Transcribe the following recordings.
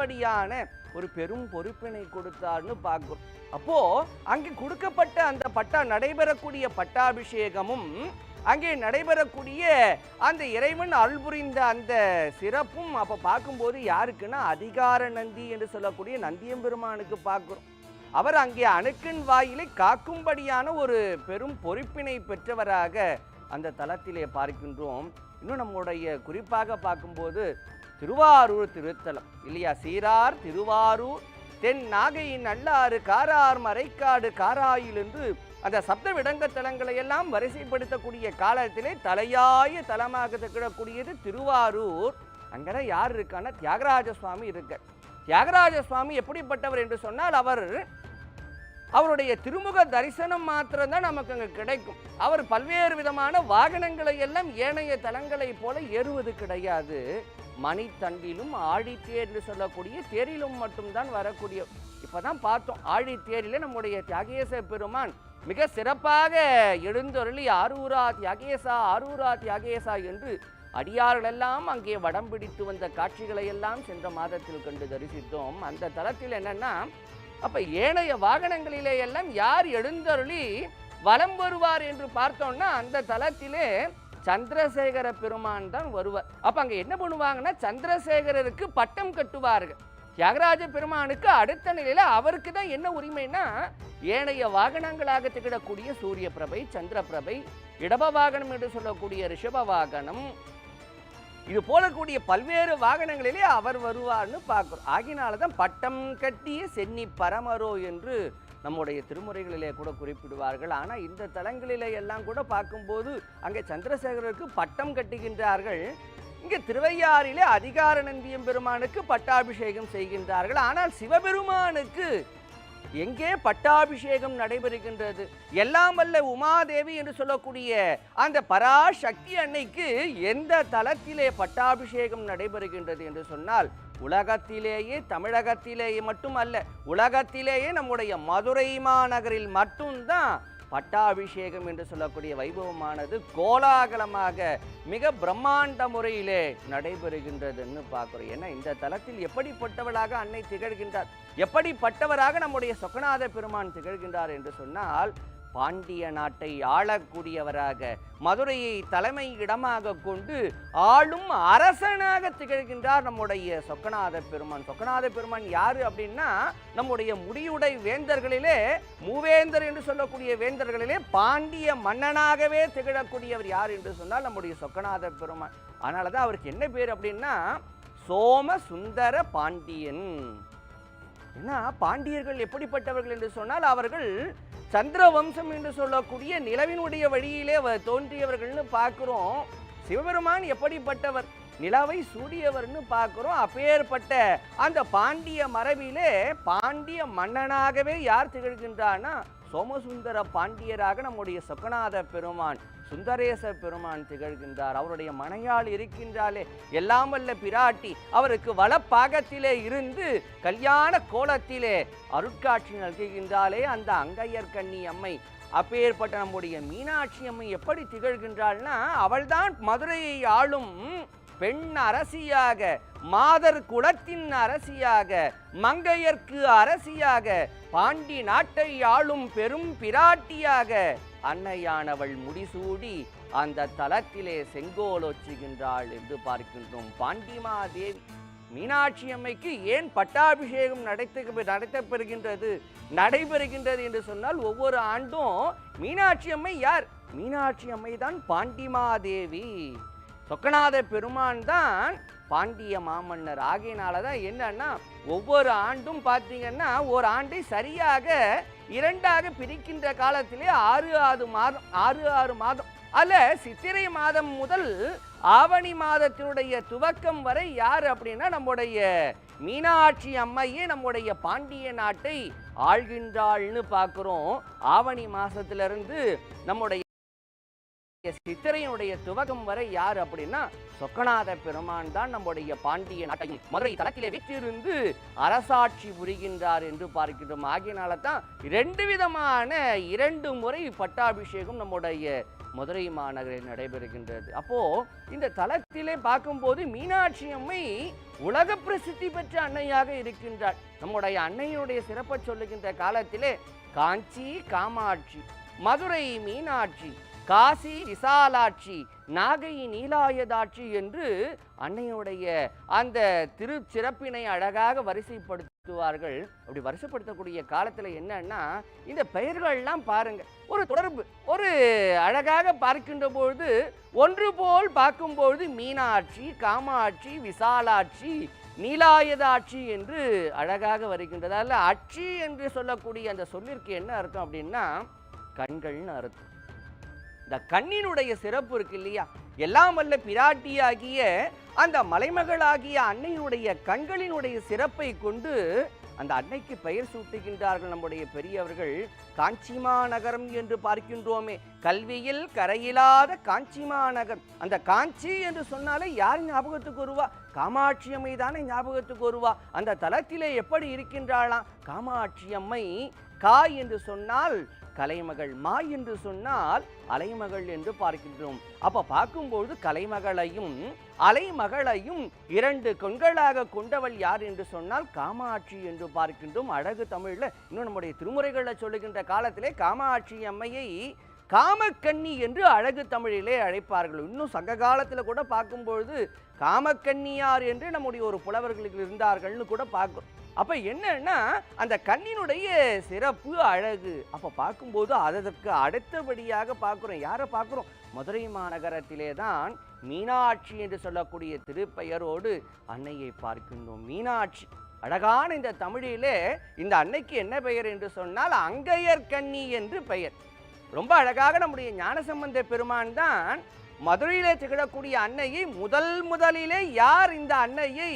காக்கும்படியான ஒரு பெரும் பொறுப்பினை கொடுத்தார்னு பார்க்கிறோம். அப்போ அங்கே கொடுக்கப்பட்ட அந்த பட்டா நடைபெறக்கூடிய பட்டாபிஷேகமும் அங்கே நடைபெறக்கூடிய அந்த இறைவன் அல்புரிந்த அந்த சிறப்பும் அப்ப பார்க்கும்போது யாருக்குன்னா அதிகார நந்தி என்று சொல்லக்கூடிய நந்தியம்பெருமானுக்கு பார்க்குறோம். அவர் அங்கே அணுக்கின் வாயிலை காக்கும்படியான ஒரு பெரும் பொறுப்பினை பெற்றவராக அந்த தளத்திலே பார்க்கின்றோம். இன்னும் நம்முடைய குறிப்பாக பார்க்கும்போது திருவாரூர் திருத்தலம். இல்லையா சீரார் திருவாரூர் தென் நாகையின் நல்லாறு காரார் மறைக்காடு காராயில் என்று அந்த சப்த விடங்கத்தலங்களை எல்லாம் வரிசைப்படுத்தக்கூடிய காலத்திலே தலையாய தலமாக திகழக்கூடியது திருவாரூர். அங்கே யார் இருக்கான்னா தியாகராஜ சுவாமி இருக்கார். தியாகராஜ சுவாமி எப்படிப்பட்டவர் என்று சொன்னால் அவர் அவருடைய திருமுக தரிசனம் மாத்திரம்தான் நமக்கு அங்கே கிடைக்கும். அவர் பல்வேறு விதமான வாகனங்களை எல்லாம் ஏனைய தலங்களைப் போல ஏறுவது கிடையாது. மணித்தண்டிலும் ஆழித்தேர்னு சொல்லக்கூடிய தேரிலும் மட்டும்தான் வரக்கூடிய இப்போ தான் பார்த்தோம். ஆழித்தேரிலே நம்முடைய தியாகேச பெருமான் மிக சிறப்பாக எழுந்தொருளி ஆரூரா தியாகேசா ஆரூரா தியாகேசா என்று அடியார்களெல்லாம் அங்கே வடம் பிடித்து வந்த காட்சிகளை எல்லாம் சென்ற மாதத்தில் கண்டு தரிசித்தோம். அந்த தலத்தில் என்னென்னா அப்போ ஏனைய வாகனங்களிலே எல்லாம் யார் எழுந்தருளி வலம் வருவார் என்று பார்த்தோம்னா அந்த தலத்திலே சந்திரசேகர பெருமான் தான் வருவார். அப்போ அங்கே என்ன பண்ணுவாங்கன்னா சந்திரசேகரருக்கு பட்டம் கட்டுவார்கள். தியாகராஜ பெருமானுக்கு அடுத்த நிலையில் அவருக்கு தான் என்ன உரிமைனா ஏனைய வாகனங்களாக திகழக்கூடிய சூரிய பிரபை சந்திர பிரபை இடப வாகனம் என்று சொல்லக்கூடிய ரிஷப வாகனம் இது போலக்கூடிய பல்வேறு வாகனங்களிலே அவர் வருவார்னு பார்க்குறோம். ஆகினால தான் பட்டம் கட்டிய சென்னி பரமரோ என்று நம்முடைய திருமுறைகளிலே கூட குறிப்பிடுவார்கள். ஆனால் இந்த தலங்களிலே எல்லாம் கூட பார்க்கும்போது அங்கே சந்திரசேகரருக்கு பட்டம் கட்டுகின்றார்கள். இங்கே திருவையாறிலே அதிகார நந்தியம் பெருமானுக்கு பட்டாபிஷேகம் செய்கின்றார்கள். ஆனால் சிவபெருமானுக்கு எங்கே பட்டாபிஷேகம் நடைபெறுகின்றது? எல்லாம் வல்ல உமாதேவி என்று சொல்லக்கூடிய அந்த பராசக்தி அன்னைக்கு எந்த தளத்திலே பட்டாபிஷேகம் நடைபெறுகின்றது என்று சொன்னால் உலகத்திலேயே தமிழகத்திலேயே மட்டுமல்ல உலகத்திலேயே நம்முடைய மதுரை மாநகரில் மட்டும்தான் பட்டாபிஷேகம் என்று சொல்லக்கூடிய வைபவமானது கோலாகலமாக மிக பிரம்மாண்ட முறையிலே நடைபெறுகின்றதுன்னு பார்க்குறோம். ஏன்னா இந்த தளத்தில் எப்படிப்பட்டவளாக அன்னை திகழ்கின்றார்? எப்படிப்பட்டவராக நம்முடைய சொக்கநாத பெருமான் திகழ்கின்றார் என்று சொன்னால் பாண்டிய நாட்டை ஆளக்கூடியவராக மதுரையை தலைமை இடமாக கொண்டு ஆளும் அரசனாக திகழ்கின்றார் நம்முடைய சொக்கநாத பெருமான். சொக்கநாத பெருமான் யாரு அப்படின்னா நம்முடைய முடியுடை வேந்தர்களிலே மூவேந்தர் என்று சொல்லக்கூடிய வேந்தர்களிலே பாண்டிய மன்னனாகவே திகழக்கூடியவர் யார் என்று சொன்னால் நம்முடைய சொக்கநாத பெருமான். அதனால தான் அவருக்கு என்ன பேர் அப்படின்னா சோம சுந்தர பாண்டியன். ஏன்னா பாண்டியர்கள் எப்படிப்பட்டவர்கள் என்று சொன்னால் அவர்கள் சந்திர வம்சம் என்று சொல்லக்கூடிய நிலவினுடைய வழியிலே தோன்றியவர்கள்னு பார்க்குறோம். சிவபெருமான் எப்படிப்பட்டவர்? நிலவை சூடியவர்னு பார்க்குறோம். அப்பேற்பட்ட அந்த பாண்டிய மரபிலே பாண்டிய மன்னனாகவே யார் திகழ்கின்றான்னா சோமசுந்தர பாண்டியராக நம்முடைய சொக்கநாத பெருமான். சுந்தரேச பெருமான் திகழ்கின்றார். அவருடைய மனையாள் இருக்கின்றாலே எல்லாம் வல்ல பிராட்டி அவருக்கு வலப்பாகத்திலே இருந்து கல்யாண கோலத்திலே அருட்காட்சி நல்குகின்றாலே அந்த அங்கையர் கண்ணி அம்மை. அப்பேற்பட்ட நம்முடைய மீனாட்சி அம்மை எப்படி திகழ்கின்றாள்னா அவள்தான் மதுரையை ஆளும் பெண் அரசியாக மாதர் குலத்தின் அரசியாக மங்கையர்க்கு அரசியாக பாண்டி நாட்டை ஆளும் பெரும் பிராட்டியாக அன்னையானவள் முடிசூடி அந்த தலத்திலே செங்கோலொச்சுகின்றாள் என்று பார்க்கின்றோம். பாண்டிமாதேவி மீனாட்சி அம்மைக்கு ஏன் பட்டாபிஷேகம் நடத்த நடத்தப்பெறுகின்றது? நடைபெறுகின்றது என்று சொன்னால் ஒவ்வொரு ஆண்டும் மீனாட்சி அம்மை யார்? மீனாட்சி அம்மை தான் பாண்டிமாதேவி. சொக்கநாத பெருமான் தான் பாண்டிய மாமன்னர். ஆகையினால தான் என்னன்னா ஒவ்வொரு ஆண்டும் பார்த்தீங்கன்னா ஒரு ஆண்டை சரியாக இரண்டாக பிரிக்கின்ற காலத்திலே ஆறு ஆறு மாதம் ஆறு ஆறு மாதம். அல்ல சித்திரை மாதம் முதல் ஆவணி மாதத்தினுடைய துவக்கம் வரை யார் அப்படின்னா நம்முடைய மீனாட்சி அம்மையே நம்முடைய பாண்டிய நாட்டை ஆள்கின்றாள்னு பார்க்குறோம். ஆவணி மாதத்திலிருந்து நம்முடைய சித்திரையினுடைய துவக்கம் வரை யார் அப்படின்னா சொக்கநாத பெருமான் தான் நம்முடைய பாண்டிய நாட்டையும் மதுரை தளத்திலே வீற்றிருந்து அரசாட்சி புரிகின்றார் என்று பார்க்கின்றோம் ஆகியனால தான் இரண்டு விதமான இரண்டு முறை பட்டாபிஷேகம் நம்முடைய மதுரை மாநகரில் நடைபெறுகின்றது. அப்போ இந்த தலத்திலே பார்க்கும்போது மீனாட்சி அம்மை உலக பிரசித்தி பெற்ற அன்னையாக இருக்கின்றார் நம்முடைய அன்னையினுடைய சிறப்பை சொல்லுகின்ற காலத்திலே காஞ்சி காமாட்சி மதுரை மீனாட்சி காசி விசாலாட்சி நாகை நீலாயதாட்சி என்று அன்னையுடைய அந்த திருச்சிறப்பினை அழகாக வரிசைப்படுத்துவார்கள். அப்படி வரிசைப்படுத்தக்கூடிய காலத்தில் என்னன்னா இந்த பெயர்கள்லாம் பாருங்க. ஒரு தொடர்பு ஒரு அழகாக பார்க்கின்ற பொழுது ஒன்று போல் பார்க்கும்பொழுது மீனாட்சி காமாட்சி விசாலாட்சி நீலாயதாட்சி என்று அழகாக வருகின்றது. அதில் அட்சி என்று சொல்லக்கூடிய அந்த சொல்லிற்கு என்ன அர்த்தம் அப்படின்னா கண்கள்னு அர்த்தம். இந்த கண்ணினுடைய சிறப்பு இருக்கு இல்லையா? எல்லாம் வல்ல பிராட்டியாகிய அந்த மலைமகளாகிய அன்னையினுடைய கண்களினுடைய சிறப்பை கொண்டு அந்த அன்னைக்கு பெயர் சூட்டுகின்றார்கள் நம்முடைய பெரியவர்கள். காஞ்சிமா நகரம் என்று பார்க்கின்றோமே. கல்வியில் கரையில்லாத காஞ்சிமா நகரம். அந்த காஞ்சி என்று சொன்னாலே யார் ஞாபகத்துக்கு வருவா? காமாட்சி அம்மை தானே ஞாபகத்துக்கு வருவா? அந்த தலத்திலே எப்படி இருக்கின்றாளாம்? காமாட்சி அம்மை கா என்று சொன்னால் கலைமகள் மா என்று சொன்னால் அலைமகள் என்று பார்க்கின்றோம். அப்ப பார்க்கும்போது கலைமகளையும் அலைமகளையும் இரண்டு கொண்களாக கொண்டவள் யார் என்று சொன்னால் காமாட்சி என்று பார்க்கின்றோம். அழகு தமிழில் இன்னும் நம்முடைய திருமுறைகளை சொல்லுகின்ற காலத்திலே காமாட்சி அம்மையை காமக்கன்னி என்று அழகு தமிழிலே அழைப்பார்கள். இன்னும் சங்க காலத்தில் கூட பார்க்கும்பொழுது காமக்கன்னியார் என்று நம்முடைய ஒரு புலவர்களுக்கு இருந்தார்கள்னு கூட பார்க்கணும் அப்ப என்னன்னா அந்த கண்ணினுடைய சிறப்பு அழகு. அப்ப பார்க்கும்போது அதற்கு அடுத்தபடியாக பார்க்குறோம். யாரை பார்க்குறோம்? மதுரை மாநகரத்திலே தான் மீனாட்சி என்று சொல்லக்கூடிய திருப்பெயரோடு அன்னையை பார்க்கின்றோம். மீனாட்சி. அழகான இந்த தமிழிலே இந்த அன்னைக்கு என்ன பெயர் என்று சொன்னால் அங்கையர் கன்னி என்று பெயர். ரொம்ப அழகாக நம்முடைய ஞானசம்பந்த பெருமான் தான் மதுரையிலே திகழக்கூடிய அன்னையை முதல் முதலிலே யார் இந்த அன்னையை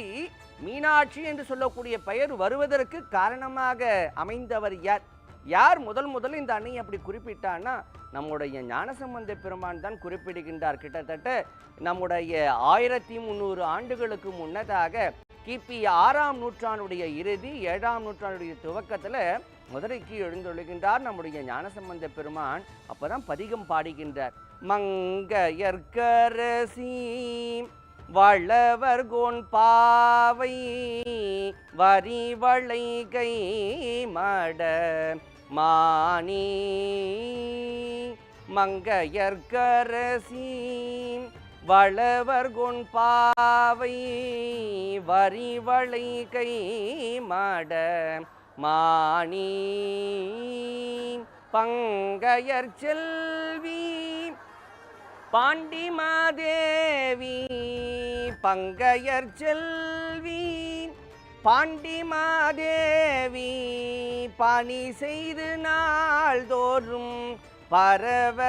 மீனாட்சி என்று சொல்லக்கூடிய பெயர் வருவதற்கு காரணமாக அமைந்தவர் யார்? யார் முதல் முதல் இந்த அன்னையை அப்படி குறிப்பிட்டான்னா நம்முடைய ஞானசம்பந்த பெருமான் தான் குறிப்பிடுகின்றார். கிட்டத்தட்ட நம்முடைய ஆயிரத்தி முந்நூறு ஆண்டுகளுக்கு முன்னதாக கிபி ஆறாம் நூற்றாண்டுடைய இறுதி ஏழாம் நூற்றாண்டுடைய துவக்கத்தில் முதலைக்கு எழுந்தொழுகின்றார் நம்முடைய ஞானசம்பந்த பெருமான். அப்போதான் பதிகம் பாடுகின்றார். மங்கையர்கரசீம் வளவர் கோன் பாவை வரிவளை கை மட மானி. மங்கையர்கரசி வளவர் கொன் பாவை வரிவளை கை மட மாணி பங்கையர் செல்வி பாண்டி மாதேவி பங்கையர் செல்வி பாண்டி மாதேவி பணி செய்து நாள்தோறும் பரவ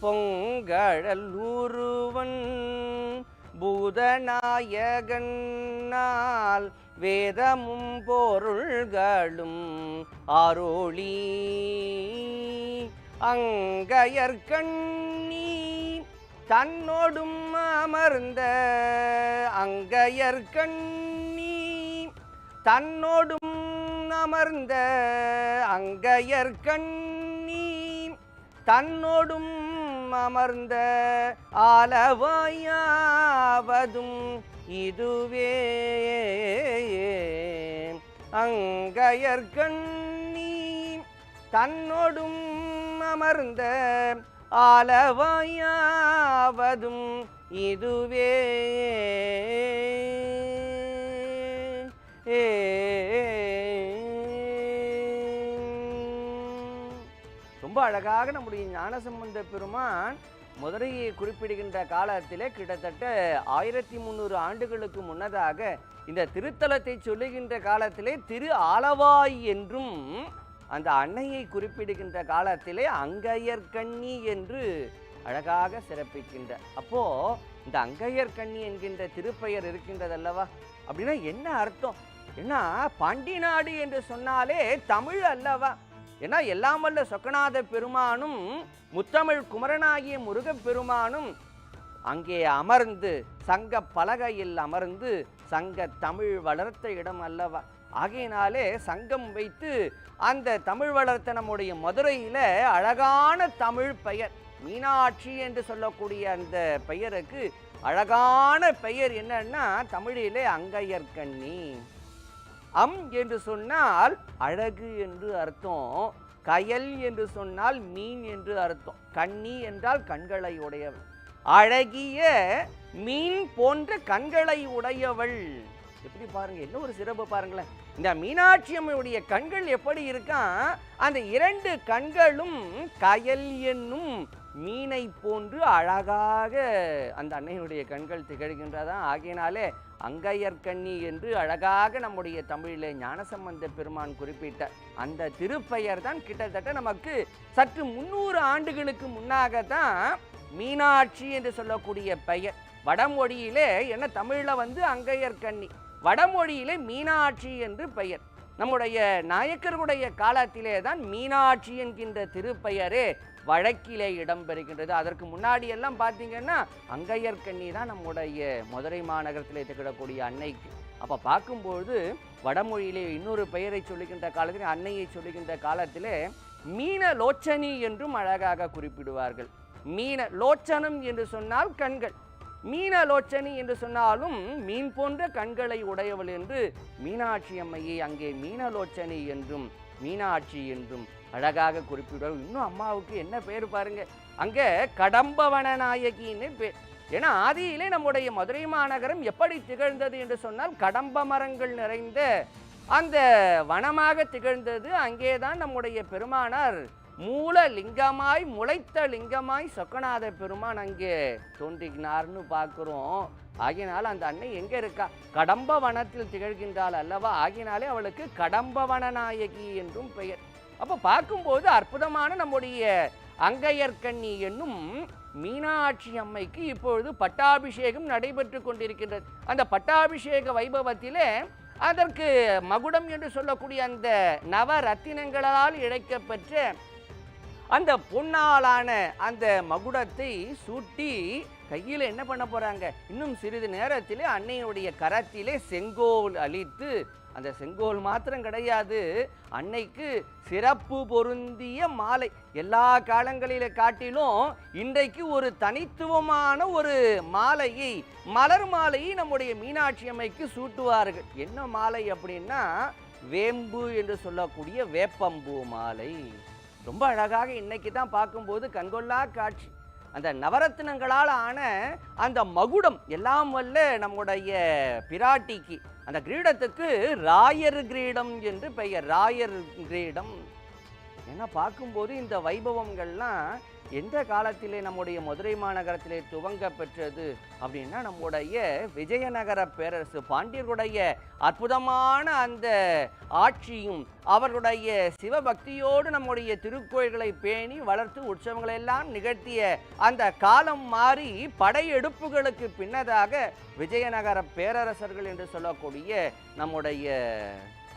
பொங்கழல் உருவன். பூதநாயகனால் வேதமும் பொருள்களும் அருளி அங்கையர்கண்ணி தன்னோடும் அமர்ந்த அங்கையர்கண்ணி தன்னோடும் அமர்ந்த அங்கையர்கண்ணி தன்னோடும் அமர்ந்த ஆலவாயாவதும் இதுவே. அங்கையர்கண்ணி தன்னோடும் அமர்ந்த ஆலவாயாவதும் இதுவே. ஏ. ரொம்ப அழகாக நம்முடைய ஞானசம்பந்த பெருமான் மதுரையை குறிப்பிடுகின்ற காலத்தில் கிட்டத்தட்ட ஆயிரத்தி முந்நூறு ஆண்டுகளுக்கு முன்னதாக இந்த திருத்தலத்தை சொல்லுகின்ற காலத்திலே திரு ஆலவாய் என்றும் அந்த அன்னையை குறிப்பிடுகின்ற காலத்திலே அங்கையர்கண்ணி என்று அழகாக சிறப்பிக்கின்ற அப்போ இந்த அங்கையர்கண்ணி என்கின்ற திருப்பெயர் இருக்கின்றதல்லவா? அப்படின்னா என்ன அர்த்தம்? ஏன்னா பாண்டி நாடு என்று சொன்னாலே தமிழ் அல்லவா? ஏன்னா எல்லாம் வல்ல சொக்கநாத பெருமானும் முத்தமிழ் குமரனாகிய முருகப் பெருமானும் அங்கே அமர்ந்து சங்க பலகையில் அமர்ந்து சங்க தமிழ் வளர்த்த இடம் அல்லவா? ஆகையினாலே சங்கம் வைத்து அந்த தமிழ் வளர்த்த நம்முடைய மதுரையில் அழகான தமிழ் பெயர் மீனாட்சி என்று சொல்லக்கூடிய அந்த பெயருக்கு அழகான பெயர் என்னன்னா தமிழிலே அங்கையர்கண்ணி அம் என்று சொன்னால் அழகு என்று அர்த்தம் கயல் என்று சொன்னால் மீன் என்று அர்த்தம் கண்ணி என்றால் கண்களை உடையவள் அழகிய மீன் போன்ற கண்களை உடையவள். எப்படி பாருங்க என்ன ஒரு சிறப்பு பாருங்களேன். இந்த மீனாட்சி அம்மையுடைய கண்கள் எப்படி இருக்கான் அந்த இரண்டு கண்களும் கயல் என்னும் மீனை போன்று அழகாக அந்த அன்னையினுடைய கண்கள் திகழ்கின்றதா? ஆகையினாலே அங்கையர்கண்ணி என்று அழகாக நம்முடைய தமிழிலே ஞானசம்பந்த பெருமான் குறிப்பிட்ட அந்த திருப்பெயர் தான் கிட்டத்தட்ட நமக்கு சற்று முன்னூறு ஆண்டுகளுக்கு முன்னாக தான் மீனாட்சி என்று சொல்லக்கூடிய பெயர். வடமொழியிலே என்ன? தமிழில் வந்து அங்கையர்கண்ணி வடமொழியிலே மீனாட்சி என்று பெயர். நம்முடைய நாயக்கர்களுடைய காலத்திலே தான் மீனாட்சி என்கின்ற திருப்பெயரே வழக்கிலே இடம்பெறுகின்றது. அதற்கு முன்னாடி எல்லாம் பார்த்தீங்கன்னா அங்கையர்கண்ணி தான் நம்முடைய மதுரை மாநகரத்திலே திகழக்கூடிய அன்னைக்கு. அப்போ பார்க்கும்பொழுது வடமொழியிலே இன்னொரு பெயரை சொல்லுகின்ற காலத்தில் அன்னையை சொல்லுகின்ற காலத்திலே மீன லோச்சனி என்றும் அழகாக குறிப்பிடுவார்கள். மீன லோச்சனம் என்று சொன்னால் கண்கள். மீனலோச்சனி என்று சொன்னாலும் மீன் போன்ற கண்களை உடையவள் என்று மீனாட்சி அம்மையை அங்கே மீனலோச்சனி என்றும் மீனாட்சி என்றும் அழகாக குறிப்பிடுவார் இன்னும் அம்மாவுக்கு என்ன பேர் பாருங்க. அங்கே கடம்பவன நாயகின்னு பேர். ஏன்னா ஆதியிலே நம்முடைய மதுரை மாநகரம் எப்படி திகழ்ந்தது என்று சொன்னால் கடம்ப மரங்கள் நிறைந்த அந்த வனமாக திகழ்ந்தது. அங்கேதான் நம்முடைய பெருமானார் மூல லிங்கமாய் முளைத்த லிங்கமாய் சொக்கநாத பெருமான் அங்கே தோன்றினார்னு பார்க்குறோம். ஆகினால் அந்த அன்னை எங்கே இருக்கா? கடம்ப வனத்தில் திகழ்கின்றாள் அல்லவா? ஆகினாலே அவளுக்கு கடம்பவன நாயகி என்றும் பெயர். அப்போ பார்க்கும்போது அற்புதமான நம்முடைய அங்கையர்கண்ணி என்னும் மீனாட்சி அம்மைக்கு இப்பொழுது பட்டாபிஷேகம் நடைபெற்று கொண்டிருக்கின்றது. அந்த பட்டாபிஷேக வைபவத்திலே அதற்கு மகுடம் என்று சொல்லக்கூடிய அந்த நவரத்தினங்களால் இழைக்கப்பெற்ற அந்த பொன்னாலான அந்த மகுடத்தை சூட்டி கையில் என்ன பண்ண போகிறாங்க இன்னும் சிறிது நேரத்தில் அன்னையுடைய கரத்திலே செங்கோல் அளித்து அந்த செங்கோல் மாத்திரம் கிடையாது. அன்னைக்கு சிறப்பு பொருந்திய மாலை எல்லா காலங்களில காட்டிலும் இன்றைக்கு ஒரு தனித்துவமான ஒரு மாலையை மலர் மாலையை நம்முடைய மீனாட்சி அம்மைக்கு சூட்டுவார்கள். என்ன மாலை அப்படின்னா வேம்பு என்று சொல்லக்கூடிய வேப்பம்பூ மாலை. ரொம்ப அழகாக இன்னைக்கு தான் பார்க்கும்போது கண்கொள்ளா காட்சி. அந்த நவரத்தினங்களால் ஆன அந்த மகுடம் எல்லாம் வல்ல நம்முடைய பிராட்டிக்கு அந்த கிரீடத்துக்கு ராயர் கிரீடம் என்று பெயர். ராயர் கிரீடம். ஏன்னா பார்க்கும்போது இந்த வைபவங்கள்லாம் எந்த காலத்திலே நம்முடைய மதுரை மாநகரத்திலே துவங்க பெற்றது அப்படின்னா நம்முடைய விஜயநகர பேரரசு பாண்டியர்களுடைய அற்புதமான அந்த ஆட்சியும் அவர்களுடைய சிவபக்தியோடு நம்முடைய திருக்கோயில்களை பேணி வளர்த்து உற்சவங்களை எல்லாம் நிகழ்த்திய அந்த காலம் மாறி படையெடுப்புகளுக்கு பின்னதாக விஜயநகர பேரரசர்கள் என்று சொல்லக்கூடிய நம்முடைய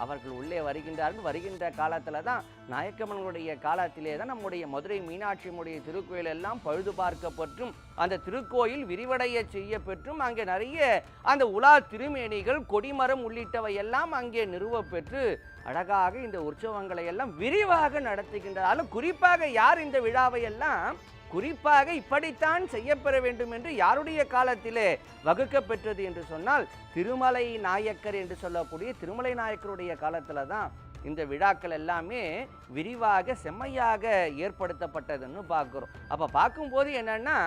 அவர்கள் உள்ளே வருகின்றார்கள். வருகின்ற காலத்தில் தான் நாயக்கமன்களுடைய காலத்திலே தான் நம்முடைய மதுரை மீனாட்சியினுடைய திருக்கோயில் எல்லாம் பழுது பார்க்கப்பட்டும் அந்த திருக்கோயில் விரிவடைய செய்ய பெற்றும் அங்கே நிறைய அந்த உலா திருமேனிகள் கொடிமரம் உள்ளிட்டவை எல்லாம் அங்கே நிறுவப்பெற்று அழகாக இந்த உற்சவங்களை எல்லாம் விரிவாக நடத்துகின்றார் குறிப்பாக யார் இந்த விழாவை எல்லாம் குறிப்பாக இப்படித்தான் செய்யப்பெற வேண்டும் என்று யாருடைய காலத்திலே வகுக்கப்பெற்றது என்று சொன்னால் திருமலை நாயக்கர் என்று சொல்லக்கூடிய திருமலை நாயக்கருடைய காலத்தில் தான் இந்த விழாக்கள் எல்லாமே விரிவாக செம்மையாக ஏற்படுத்தப்பட்டதுன்னு பார்க்குறோம். அப்போ பார்க்கும்போது என்னன்னா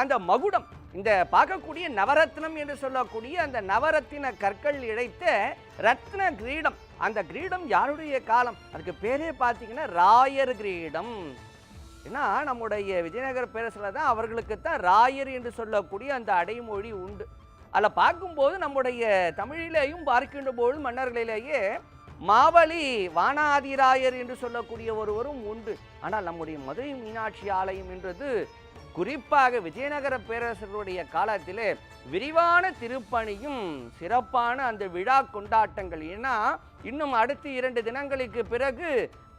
அந்த மகுடம் இந்த பார்க்கக்கூடிய நவரத்னம் என்று சொல்லக்கூடிய அந்த நவரத்தின கற்கள் இழைத்த ரத்ன கிரீடம் அந்த கிரீடம் யாருடைய காலம்? அதுக்கு பேரே பார்த்தீங்கன்னா ராயர் கிரீடம். ஏன்னா நம்முடைய விஜயநகர பேரரசில் தான் அவர்களுக்கு தான் ராயர் என்று சொல்லக்கூடிய அந்த அடைமொழி உண்டு. அதில் பார்க்கும்போது நம்முடைய தமிழிலேயும் பார்க்கின்ற பொழுது மன்னர்களிலேயே மாவலி வானாதிராயர் என்று சொல்லக்கூடிய ஒருவரும் உண்டு. ஆனால் நம்முடைய மதுரை மீனாட்சி ஆலயம் என்றது குறிப்பாக விஜயநகர பேரரசருடைய காலத்திலே விரிவான திருப்பணியும் சிறப்பான அந்த விழா கொண்டாட்டங்கள். ஏன்னா இன்னும் அடுத்து இரண்டு தினங்களுக்கு பிறகு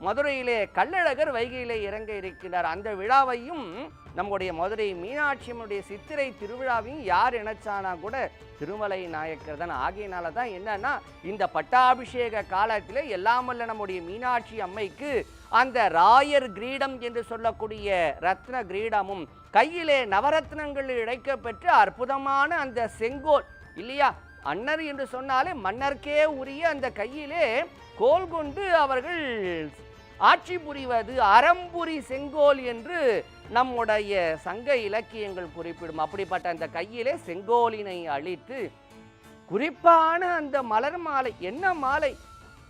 மதுரையிலே கள்ளழகர் வைகையிலே இறங்க இருக்கிறார். அந்த விழாவையும் நம்முடைய மதுரை மீனாட்சியம்மனுடைய சித்திரை திருவிழாவையும் யார் இணைச்சானா கூட திருமலை நாயக்கர் தான். ஆகியனால தான் என்னன்னா இந்த பட்டாபிஷேக காலத்தில் எல்லாமல்ல நம்முடைய மீனாட்சி அம்மைக்கு அந்த ராயர் கிரீடம் என்று சொல்லக்கூடிய ரத்ன கிரீடமும் கையிலே நவரத்னங்கள் இழைக்கப்பெற்று அற்புதமான அந்த செங்கோல் இல்லையா? அன்னர் என்று சொன்னாலே மன்னர்க்கே உரிய அந்த கையிலே கோல் கொண்டு அவர்கள் ஆட்சி புரிவது அறம்புரி செங்கோல் என்று நம்முடைய சங்க இலக்கியங்கள் குறிப்பிடும். அப்படிப்பட்ட அந்த கையிலே செங்கோலினை அழித்து குறிப்பான அந்த மலர் மாலை என்ன மாலை?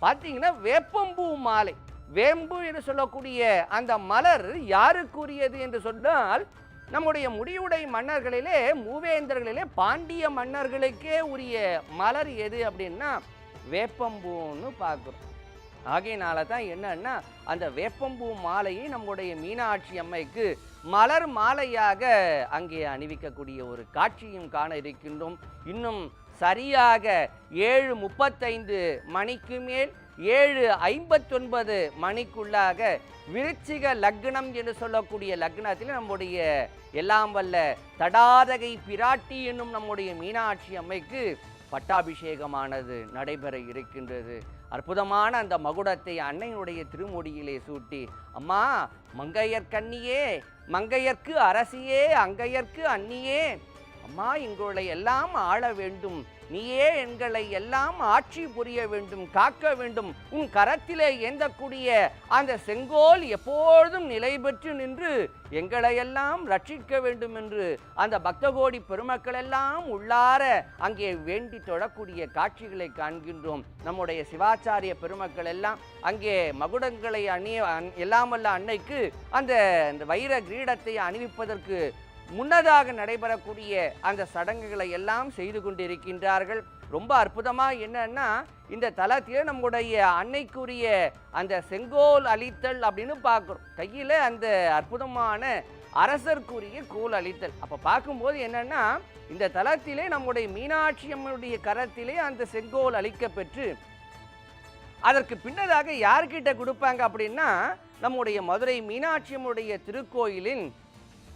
பார்த்தீங்கன்னா வேப்பம்பூ மாலை. வேம்பு என்று சொல்லக்கூடிய அந்த மலர் யாருக்குரியது என்று சொன்னால் நம்முடைய முடியுடை மன்னர்களிலே மூவேந்தர்களிலே பாண்டிய மன்னர்களுக்கே உரிய மலர் எது அப்படின்னா வேப்பம்பூன்னு பார்க்குறோம். ஆகையினால தான் என்னன்னா அந்த வேப்பம்பூ மாலையை நம்முடைய மீனாட்சி அம்மைக்கு மலர் மாலையாக அங்கே அணிவிக்கக்கூடிய ஒரு காட்சியும் காண இருக்கின்றோம். இன்னும் சரியாக ஏழு முப்பத்தைந்து மணிக்கு மேல் ஏழு ஐம்பத்தொன்பது மணிக்குள்ளாக விருச்சிக லக்னம் என்று சொல்லக்கூடிய லக்னத்தில் நம்முடைய எல்லாம் வல்ல தடாதகை பிராட்டி என்னும் நம்முடைய மீனாட்சி அம்மைக்கு பட்டாபிஷேகமானது நடைபெற இருக்கின்றது. அற்புதமான அந்த மகுடத்தை அன்னையினுடைய திருமுடியிலே சூட்டி அம்மா மங்கையர் கண்ணியே மங்கையர்க்கு அரசியே அங்கையர்க்கு அன்னியே அம்மா எங்களை எல்லாம் ஆள வேண்டும். நீயே எங்களை எல்லாம் ஆட்சி புரிய வேண்டும் காக்க வேண்டும். உன் கரத்திலே ஏந்தக்கூடிய அந்த செங்கோல் எப்பொழுதும் நிலை பெற்று நின்று எங்களையெல்லாம் ரட்சிக்க வேண்டும் என்று அந்த பக்தகோடி பெருமக்கள் எல்லாம் உள்ளார அங்கே வேண்டி தொழக்கூடிய காட்சிகளை காண்கின்றோம். நம்முடைய சிவாச்சாரிய பெருமக்கள் எல்லாம் அங்கே மகுடங்களை அணிய எல்லாமல்ல அன்னைக்கு அந்த அந்த வைர கிரீடத்தை அணிவிப்பதற்கு முன்னதாக நடைபெறக்கூடிய அந்த சடங்குகளை எல்லாம் செய்து கொண்டிருக்கின்றார்கள். ரொம்ப அற்புதமாக என்னன்னா இந்த தளத்தில் நம்முடைய அன்னைக்குரிய அந்த செங்கோல் அளித்தல் அப்படின்னு பார்க்குறோம். கையில் அந்த அற்புதமான அரசர்க்குரிய கோல் அளித்தல் அப்போ பார்க்கும்போது என்னென்னா இந்த தளத்திலே நம்முடைய மீனாட்சி அம்மனுடைய கரத்திலே அந்த செங்கோல் அளிக்கப்பெற்று அதற்கு பின்னதாக யார்கிட்ட கொடுப்பாங்க அப்படின்னா நம்முடைய மதுரை மீனாட்சி அம்மனுடைய திருக்கோயிலின்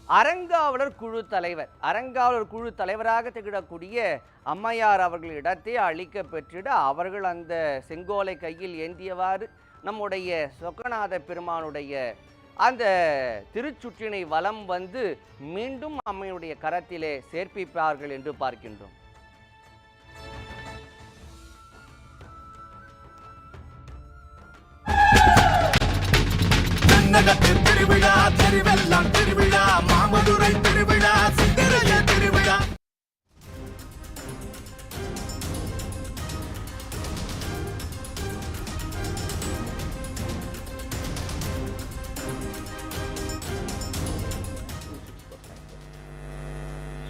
அறங்காவலர் குழு தலைவர். அறங்காவலர் குழு தலைவராக திகழக்கூடிய அம்மையார் அவர்கள் இடத்தை அழிக்க பெற்றிட அவர்கள் அந்த செங்கோலை கையில் ஏந்தியவாறு நம்முடைய சொக்கநாத பெருமானுடைய அந்த திருச்சுற்றினை வலம் வந்து மீண்டும் அம்மையுடைய கரத்திலே சேர்ப்பிப்பார்கள் என்று பார்க்கின்றோம். திருவிழா திருவெல்லாம் திருவிழா.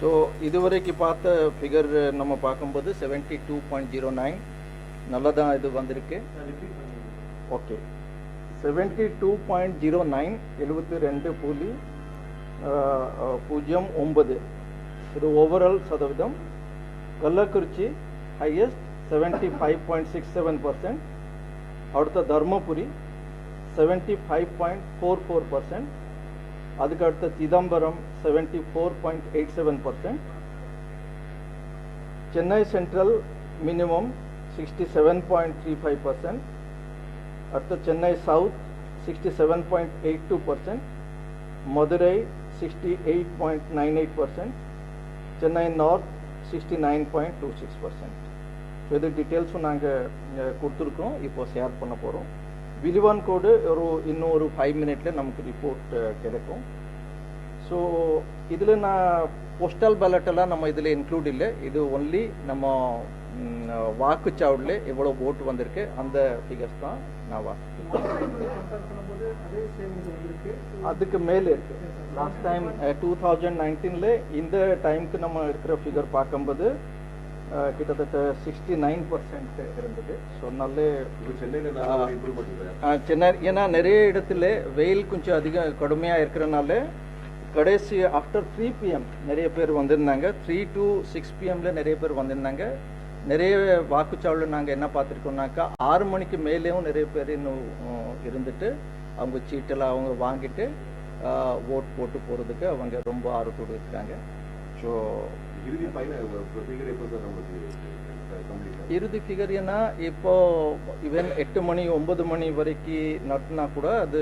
ஸோ இதுவரைக்கு பார்த்த ஃபிகர் நம்ம பார்க்கும்போது seventy two point zero nine நல்லா தான் இது வந்திருக்கு. Okay seventy two point zero nine எழுபத்தி ரெண்டு புள்ளி பூஜ்ஜியம் ஒன்பது. இது ஓவரால் சதவீதம். Kallakurichi highest seventy five point six seven percent அடுத்த Dharmapuri seventy five point four four percent அதுக்கு அடுத்த Chidambaram seventy four point eight seven percent Chennai central minimum sixty seven point three five percent அடுத்த Chennai south sixty seven point eight two percent Madurai sixty eight point nine eight percent Chennai north sixty nine point two six percent இது டீட்டெயில்ஸும் நாங்கள் கொடுத்துருக்கோம் இப்போ share பண்ண போகிறோம் விலிவான் கோடு ஒரு இன்னும் ஒரு ஃபைவ் மினிட்ல நமக்கு ரிப்போர்ட் கிடைக்கும். ஸோ இதில் நான் போஸ்டல் பேலட்டெல்லாம் நம்ம இதில் இன்க்ளூட் இல்லை. இது ஒன்லி நம்ம வாக்குச்சாவடியில் எவ்வளோ ஓட்டு வந்திருக்கு அந்த ஃபிகர்ஸ் தான் நான் வாசிக்கிறேன். அதுக்கு மேலே இருக்கு. லாஸ்ட் டைம் டூ தௌசண்ட் நைன்டீனில் இந்த டைமுக்கு நம்ம இருக்கிற ஃபிகர் பார்க்கும்போது கிட்டத்தட்ட சிக்ஸ்டி நைன் பர்சன்ட் இருந்தது ஸோ நல்லா சென்னை ஏன்னா நிறைய இடத்துல வெயில் கொஞ்சம் அதிகம் கடுமையாக இருக்கிறனால கடைசி ஆஃப்டர் த்ரீ பிஎம் நிறைய பேர் வந்திருந்தாங்க. த்ரீ டு சிக்ஸ் பிஎம்ல நிறைய பேர் வந்திருந்தாங்க. நிறைய வாக்குச்சாவில் நாங்கள் என்ன பார்த்துருக்கோம்னாக்கா ஆறு மணிக்கு மேலேயும் நிறைய பேர் இன்னும் இருந்துட்டு அவங்க சீட்டெல்லாம் அவங்க வாங்கிட்டு ஓட் போட்டு போகிறதுக்கு அவங்க ரொம்ப ஆர்வத்தோடு இருக்காங்க ஸோ இறுதி ஃபிகர்னா இப்போ ஈவன் எட்டு மணி ஒன்பது மணி வரைக்கும் நட்டினா கூட அது